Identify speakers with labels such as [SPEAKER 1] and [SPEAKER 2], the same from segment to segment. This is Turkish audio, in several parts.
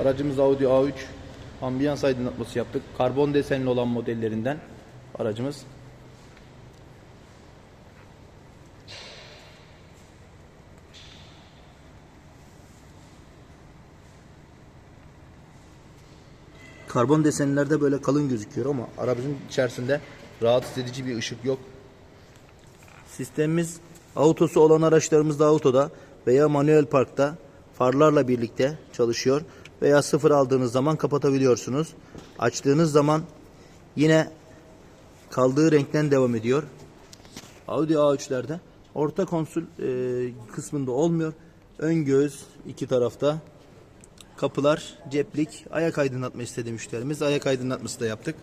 [SPEAKER 1] Aracımız Audi A3. Ambiyans aydınlatması yaptık. Karbon desenli olan modellerinden aracımız. Karbon desenlerde böyle kalın gözüküyor ama aracın içerisinde rahatsız edici bir ışık yok. Sistemimiz autosu olan araçlarımızda autoda veya manuel parkta farlarla birlikte çalışıyor veya sıfır aldığınız zaman kapatabiliyorsunuz. Açtığınız zaman yine kaldığı renkten devam ediyor. Audi A3'lerde orta konsol e, kısmında olmuyor. Ön göğüs iki tarafta. Kapılar, ceplik, ayak aydınlatma istedi müşterimiz. Ayak aydınlatması da yaptık.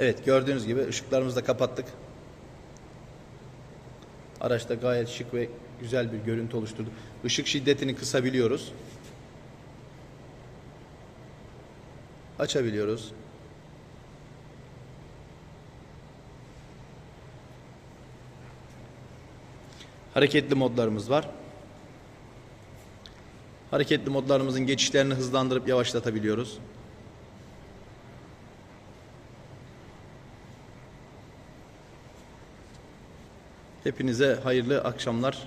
[SPEAKER 1] Evet gördüğünüz gibi ışıklarımızı da kapattık. Araçta gayet şık ve güzel bir görüntü oluşturdu. Işık şiddetini kısabiliyoruz. Açabiliyoruz. Hareketli modlarımız var. Hareketli modlarımızın geçişlerini hızlandırıp yavaşlatabiliyoruz. Hepinize hayırlı akşamlar.